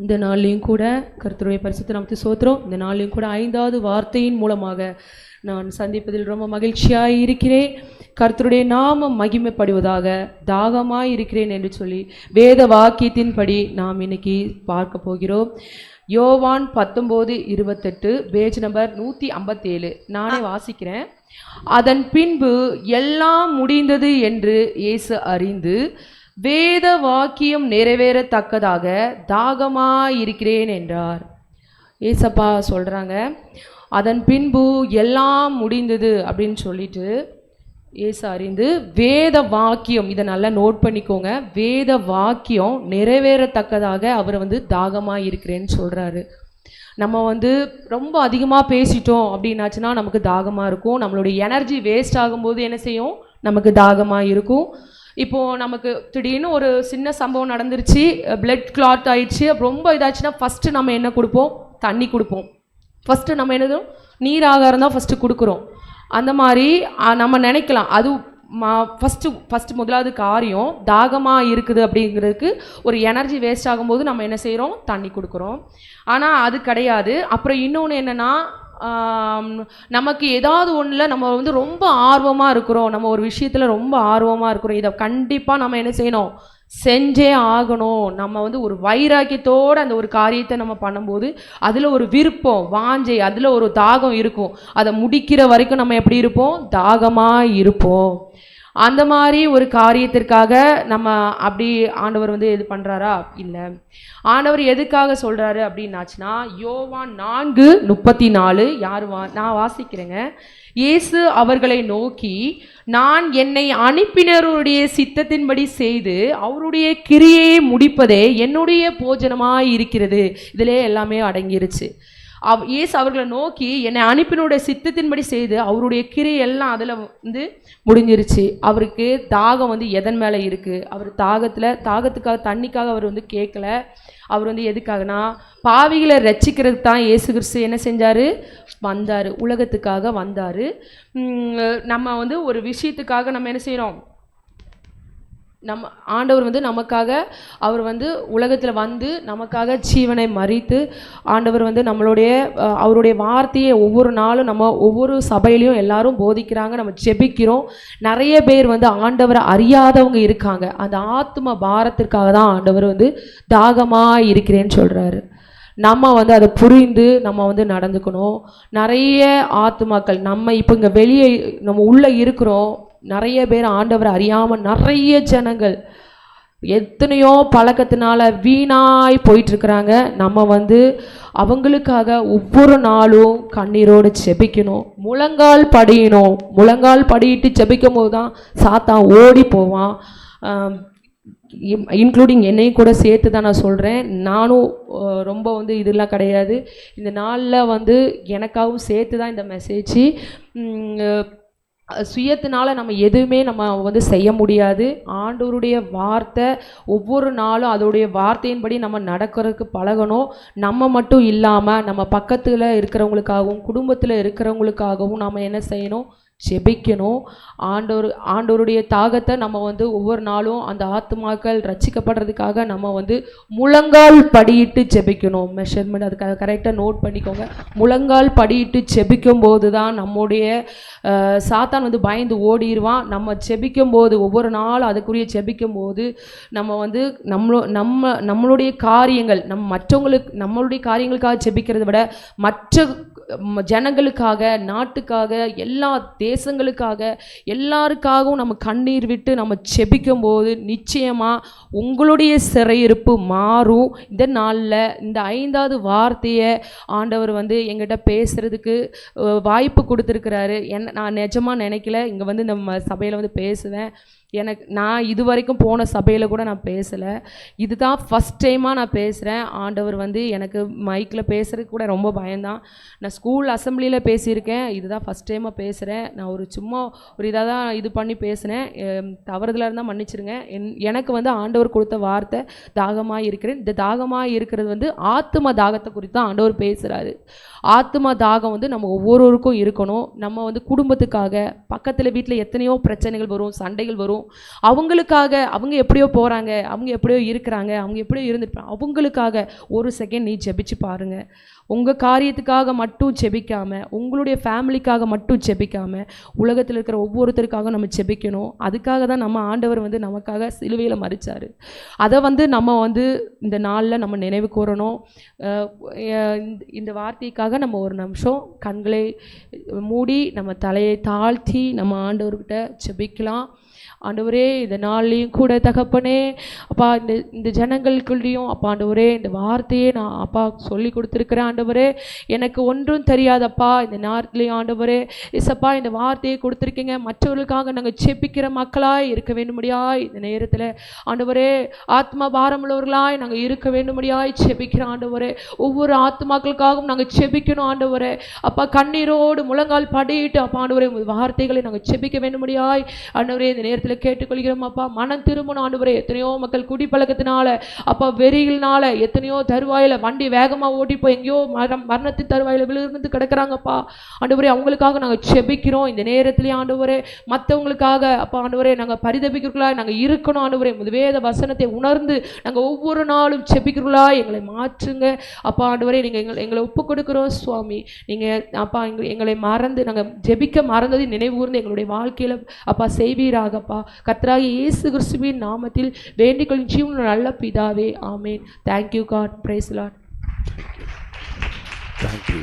இந்த நாள்லேயும் கூட கர்த்தருடைய பரிசுத்த நமக்கு சோத்திரம். இந்த நாள்லேயும் கூட ஐந்தாவது வார்த்தையின் மூலமாக நான் சந்திப்பதில் ரொம்ப மகிழ்ச்சியாக இருக்கிறேன். கர்த்தருடைய நாமம் மகிமைப்படுவதாக தாகமாக இருக்கிறேன் என்று சொல்லி வேத வாக்கியத்தின்படி நாம் இன்னைக்கு பார்க்க போகிறோம். யோவான் பத்தொம்போது இருபத்தெட்டு பேஜ் நம்பர் நூற்றி ஐம்பத்தேழு. நானே வாசிக்கிறேன். அதன் பின்பு எல்லாம் முடிந்தது என்று இயேசு அறிந்து வேத வாக்கியம் நிறைவேறத்தக்கதாக தாகமாயிருக்கிறேன் என்றார். ஏசப்பா சொல்கிறாங்க அதன் பின்பு எல்லாம் முடிந்தது அப்படின்னு சொல்லிட்டு ஏசு அறிந்து வேத வாக்கியம் இதை நல்லா நோட் பண்ணிக்கோங்க வேத வாக்கியம் நிறைவேறத்தக்கதாக அவர் வந்து தாகமாக இருக்கிறேன்னு சொல்கிறாரு நம்ம வந்து ரொம்ப அதிகமாக பேசிட்டோம் அப்படின்னாச்சுன்னா நமக்கு தாகமாக இருக்கும். நம்மளுடைய எனர்ஜி வேஸ்ட் ஆகும்போது என்ன செய்யும்? நமக்கு தாகமாக இருக்கும் இப்போது நமக்கு திடீர்னு ஒரு சின்ன சம்பவம் நடந்துருச்சு பிளட் கிளாட் ஆயிடுச்சு ரொம்ப இதாச்சுன்னா ஃபஸ்ட்டு நம்ம என்ன கொடுப்போம்? தண்ணி கொடுப்போம். ஃபஸ்ட்டு நம்ம என்னதும் நீர் ஆகாரம் தான் ஃபஸ்ட்டு கொடுக்குறோம். அந்த மாதிரி நம்ம நினைக்கலாம். அது மா ஃபஸ்ட்டு ஃபஸ்ட்டு முதலாவது காரியம் தாகமாக இருக்குது அப்படிங்கிறதுக்கு ஒரு எனர்ஜி வேஸ்ட் ஆகும்போது நம்ம என்ன செய்கிறோம் தண்ணி கொடுக்குறோம். ஆனால் அது கிடையாது. அப்புறம் இன்னொன்று என்னென்னா நமக்கு ஏதாவது ஒன்றில் நம்ம வந்து ரொம்ப ஆர்வமாக இருக்கிறோம். நம்ம ஒரு விஷயத்தில் ரொம்ப ஆர்வமாக இருக்கிறோம். இதை கண்டிப்பாக நம்ம என்ன செய்யணும்? செஞ்சே ஆகணும். நம்ம வந்து ஒரு வைராக்கியத்தோடு அந்த ஒரு காரியத்தை நம்ம பண்ணும்போது அதில் ஒரு விருப்பம் வாஞ்சை அதில் ஒரு தாகம் இருக்கும். அதை முடிக்கிற வரைக்கும் நம்ம எப்படி இருப்போம்? தாகமாக இருப்போம். அந்த மாதிரி ஒரு காரியத்திற்காக நம்ம அப்படி ஆண்டவர் வந்து இது பண்ணுறாரா இல்லை. ஆண்டவர் எதுக்காக சொல்கிறாரு அப்படின்னாச்சுன்னா யோவான் நான்கு முப்பத்தி நாலு யார் வா நான் வாசிக்கிறேங்க. இயேசு அவர்களை நோக்கி நான் என்னை அனுப்பினருடைய சித்தத்தின்படி செய்து அவருடைய கிரியையை முடிப்பதே என்னுடைய போஜனமாக இருக்கிறது இதிலே எல்லாமே அடங்கிருச்சு. அவ் இயேசு அவர்களை நோக்கி என்னை அனுப்பினுடைய சித்தத்தின்படி செய்து அவருடைய கிரி எல்லாம் அதில் வந்து முடிஞ்சிருச்சு. அவருக்கு தாகம் வந்து எதன் மேலே இருக்குது அவர் தாகத்தில் தாகத்துக்காக தண்ணிக்காக அவர் வந்து கேட்கல. அவர் வந்து எதுக்காகனா பாவிகளை ரட்சிக்கிறதுக்கு தான் இயேசு கிறிஸ்து என்ன செஞ்சார்? வந்தார். உலகத்துக்காக வந்தார். நம்ம வந்து ஒரு விஷயத்துக்காக நம்ம என்ன செய்கிறோம் நம்ம ஆண்டவர் வந்து நமக்காக அவர் வந்து உலகத்தில் வந்து நமக்காக ஜீவனை மறித்து ஆண்டவர் வந்து நம்மளுடைய அவருடைய வார்த்தையை ஒவ்வொரு நாளும் நம்ம ஒவ்வொரு சபையிலையும் எல்லாரும் போதிக்கிறாங்க நம்ம ஜெபிக்கிறோம். நிறைய பேர் வந்து ஆண்டவரை அறியாதவங்க இருக்காங்க. அந்த ஆத்ம பாரத்திற்காக தான் ஆண்டவர் வந்து தாகமாக இருக்கிறேன்னு சொல்கிறாரு நம்ம வந்து அதை புரிந்து நம்ம வந்து நடந்துக்கணும். நிறைய ஆத்துமாக்கள் நம்ம இப்போ இங்கே வெளியே நம்ம உள்ளே இருக்கிறோம். நிறைய பேர் ஆண்டவர் அறியாமல் நிறைய ஜனங்கள் எத்தனையோ பழக்கத்தினால வீணாய் போயிட்டுருக்குறாங்க. நம்ம வந்து அவங்களுக்காக ஒவ்வொரு நாளும் கண்ணீரோடு செபிக்கணும் முழங்கால் படியணும். முழங்கால் படியிட்டு செபிக்கும் போது தான் சாத்தான் ஓடி போவான். இன்க்ளூடிங் என்னையும் கூட சேர்த்து தான் நான் சொல்கிறேன் நானும் ரொம்ப வந்து இதெல்லாம் கிடையாது. இந்த நாளில் வந்து எனக்காகவும் சேர்த்து தான் இந்த மெசேஜ் சுயத்தினால நம்ம எதுவுமே நம்ம வந்து செய்ய முடியாது. ஆண்டவருடைய வார்த்தை ஒவ்வொரு நாளும் அதோடைய வார்த்தையின்படி நம்ம நடக்கிறதுக்கு பழகணும். நம்ம மட்டும் இல்லாமல் நம்ம பக்கத்தில் இருக்கிறவங்களுக்காகவும் குடும்பத்தில் இருக்கிறவங்களுக்காகவும் நம்ம என்ன செய்யணும்? ஜெபிக்கணும் ஆண்டோர் ஆண்டோருடைய தாகத்தை நம்ம வந்து ஒவ்வொரு நாளும் அந்த ஆத்துமாக்கள் ரச்சிக்கப்படுறதுக்காக நம்ம வந்து முழங்கால் படியிட்டு ஜெபிக்கணும் மெஷர்மெண்ட் அதுக்காக கரெக்டாக நோட் பண்ணிக்கோங்க. முழங்கால் படியிட்டு ஜெபிக்கும் போது தான் நம்முடைய சாத்தான் வந்து பயந்து ஓடிடுவான் நம்ம ஜெபிக்கும் போது ஒவ்வொரு நாளும் அதுக்குரிய ஜெபிக்கும் போது நம்ம வந்து நம்மளோ நம்ம நம்மளுடைய காரியங்கள் நம் மற்றவங்களுக்கு நம்மளுடைய காரியங்களுக்காக ஜெபிக்கிறதை விட மற்ற ஜனங்களுக்காக நாட்டுக்காக எல்லா தேசங்களுக்காக எல்லாருக்காகவும் நம்ம கண்ணீர் விட்டு நம்ம செபிக்கும் போது நிச்சயமாக உங்களுடைய சிறையிருப்பு மாறும். இந்த நாளில் இந்த ஐந்தாவது வார்த்தையை ஆண்டவர் வந்து எங்கிட்ட பேசுகிறதுக்கு வாய்ப்பு கொடுத்துருக்கிறாரு. என்ன நான் நிஜமாக நினைக்கல. இங்கே வந்து நம்ம சபையில் வந்து பேசுவேன். எனக்கு நான் இது வரைக்கும் போன சபையில் கூட நான் பேசலை. இதுதான் ஃபஸ்ட் டைமாக நான் பேசுகிறேன் ஆண்டவர் வந்து எனக்கு மைக்கில் பேசுகிறதுக்கு கூட ரொம்ப பயந்தான் நான் ஸ்கூல் அசம்பிளியில் பேசியிருக்கேன். இதுதான் ஃபஸ்ட் டைமாக பேசுகிறேன் நான் ஒரு சும்மா ஒரு இதாக தான் இது பண்ணி பேசினேன். தவறுதலாக இருந்தால் மன்னிச்சிருங்க. என் எனக்கு வந்து ஆண்டவர் கொடுத்த வார்த்தை தாகமாக இருக்கிறேன். இந்த தாகமாக இருக்கிறது வந்து ஆத்தும தாகத்தை குறித்து தான் ஆண்டவர் பேசுகிறாரு ஆத்தும தாகம் வந்து நம்ம ஒவ்வொருவருக்கும் இருக்கணும். நம்ம வந்து குடும்பத்துக்காக பக்கத்தில் வீட்டில் எத்தனையோ பிரச்சனைகள் வரும் சண்டைகள் வரும். அவங்களுக்காக அவங்க எப்படியோ போகிறாங்க அவங்க எப்படியோ இருக்கிறாங்க அவங்க எப்படியோ இருந்துட்டு அவங்களுக்காக ஒரு செகண்ட் நீ ஜெபிச்சு பாருங்க. உங்கள் காரியத்துக்காக மட்டும் செபிக்காமல் உங்களுடைய ஃபேமிலிக்காக மட்டும் செபிக்காமல் உலகத்தில் இருக்கிற ஒவ்வொருத்தருக்காக நம்ம ஜெபிக்கணும். அதுக்காக தான் நம்ம ஆண்டவர் வந்து நமக்காக சிலுவையில் மறிச்சார் அதை வந்து நம்ம வந்து இந்த நாளில் நம்ம நினைவு கூறணும். இந்த- இந்த வார்த்தைக்காக நம்ம ஒரு நிமிஷம் கண்களை மூடி நம்ம தலையை தாழ்த்தி நம்ம ஆண்டவர்கிட்ட ஜெபிக்கலாம். ஆண்டவரே இந்த நாள்லேயும் கூட தகப்பனே அப்பா இந்த இந்த ஜனங்களுக்குள்ளேயும் அப்பா ஆண்டவரே இந்த வார்த்தையே நான் அப்பா சொல்லி கொடுத்துருக்குறேன் ஆண்டவரே. எனக்கு ஒன்றும் தெரியாதப்பா இந்த நேரத்துலேயும் ஆண்டவரே. இசப்பா இந்த வார்த்தையை கொடுத்துருக்கீங்க. மற்றவர்களுக்காக நாங்கள் செப்பிக்கிற மக்களாய் இருக்க வேண்டும்படியாய் இந்த நேரத்தில் ஆண்டவரே ஆத்மா பாரமுள்ளவர்களாய் நாங்கள் இருக்க வேண்டும்படியாய் செபிக்கிற ஆண்டவரே. ஒவ்வொரு ஆத்மாக்களுக்காகவும் நாங்கள் செபிக்கணும் ஆண்டவரே. அப்பா கண்ணீரோடு முழங்கால் படியிட்டு அப்பா ஆண்டவரே வார்த்தைகளை நாங்கள் செபிக்க வேண்டும்படியாய் ஆண்டவரே இந்த நேரத்தில் கேட்டுக்கொள்கிறோம் அப்பா. மனம் திரும்பணும் ஆண்டவரே. எத்தனையோ மக்கள் குடிப்பழக்கத்தினால அப்பா வெறியினால எத்தனையோ தருவாயில வண்டி வேகமாக ஓட்டி போய் எங்கேயோ மரம் மரணத்தின் தருவாயில் விழுந்து கிடக்கிறாங்கப்பா ஆண்டவரே அவங்களுக்காக நாங்கள் செபிக்கிறோம் இந்த நேரத்திலே ஆண்டவரே. மற்றவங்களுக்காக அப்பா ஆண்டவரே நாங்கள் பரிதபிக்கிறீர்களா நாங்கள் இருக்கணும் ஆண்டவரே. உமது வேத வசனத்தை உணர்ந்து நாங்கள் ஒவ்வொரு நாளும் செபிக்கிறீர்களா எங்களை மாற்றுங்க. அப்பா ஆண்டவரே நீங்கள் எங்களை எங்களை ஒப்பு கொடுக்குறோம் சுவாமி. நீங்கள் அப்பா எங்களை எங்களை மறந்து நாங்கள் ஜெபிக்க மறந்ததை நினைவு கூர்ந்து எங்களுடைய வாழ்க்கையில் அப்பா செய்வீராகப்பா. கர்த்தராகிய இயேசு கிறிஸ்துவின் நாமத்தில் வேண்டிக்கொள்ளும் ஜீவன் நல்ல பிதாவே ஆமேன். Thank you God praise lord thank you